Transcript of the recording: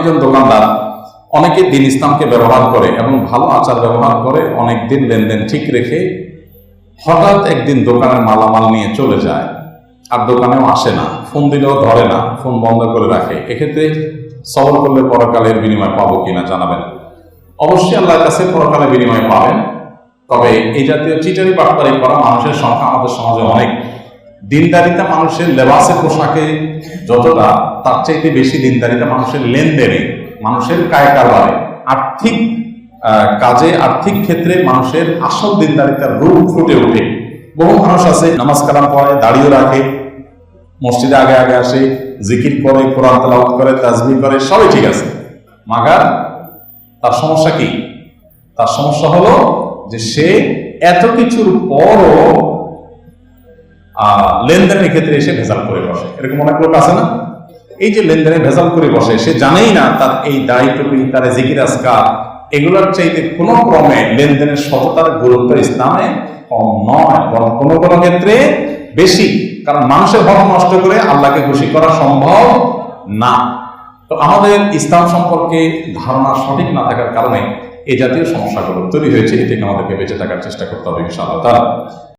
অনেকজন দোকানদার অনেকে দিন ইসলামকে ব্যবহার করে এবং ভালো আচার ব্যবহার করে অনেক দিন লেনদেন ঠিক রেখে হঠাৎ একদিন দোকানের মালামাল নিয়ে চলে যায় আর দোকানেও আসে না, ফোন দিলেও ধরে না, ফোন বন্ধ করে রাখে। এক্ষেত্রে সবর করলে পরকালের বিনিময় পাবো কিনা জানাবেন। অবশ্যই আল্লাহর কাছে পরকালের বিনিময় পাবেন, তবে এই জাতীয় চিটারি বাটপারি করা মানুষের সংখ্যা আমাদের সমাজে অনেক। দিনদারিতা মানুষের লেবাসে পোশাকে যতটা, তার চাইতে বেশি দিনদারিতা মানুষের লেনদেনে, মানুষের কায় কারবারে আর্থিক কাজে, আর্থিক ক্ষেত্রে মানুষের আসল দিনদারিতার রূপ ফুটে ওঠে। বহু মানুষ আছে, নামাজ কালাম পড়ে, দাড়িও রাখে, মসজিদে আগে আগে আসে, জিকির করে, কোরআন তেলাওয়াত করে, তাজবি করে, সবই ঠিক আছে। মাগার, তার সমস্যা কি? তার সমস্যা হলো যে সে এত কিছুর পরও লেনদেনের ক্ষেত্রে এসে ভেজাল করে বসে। এরকম অনেক লোক আছে না? এই যে লেনদেনে ভেজাল করে বসে, সে জানেই না তার এই টুপি তার জিকির আজকার। এগুলোর চাইতে কোনো ক্রমে লেনদেনের সততার গুরুত্ব ইসলামে কম নয়, বরং কোনো কোনো ক্ষেত্রে বেশি। কারণ মানুষের হক নষ্ট করে আল্লাহকে খুশি করা সম্ভব না। তো আমাদের ইসলাম সম্পর্কে ধারণা সঠিক না থাকার কারণে এ জাতীয় সমস্যাগুলো তৈরি হয়েছে। এ থেকে আমাদেরকে বেঁচে থাকার চেষ্টা করতে হবে ইনশাআল্লাহ তাআলা।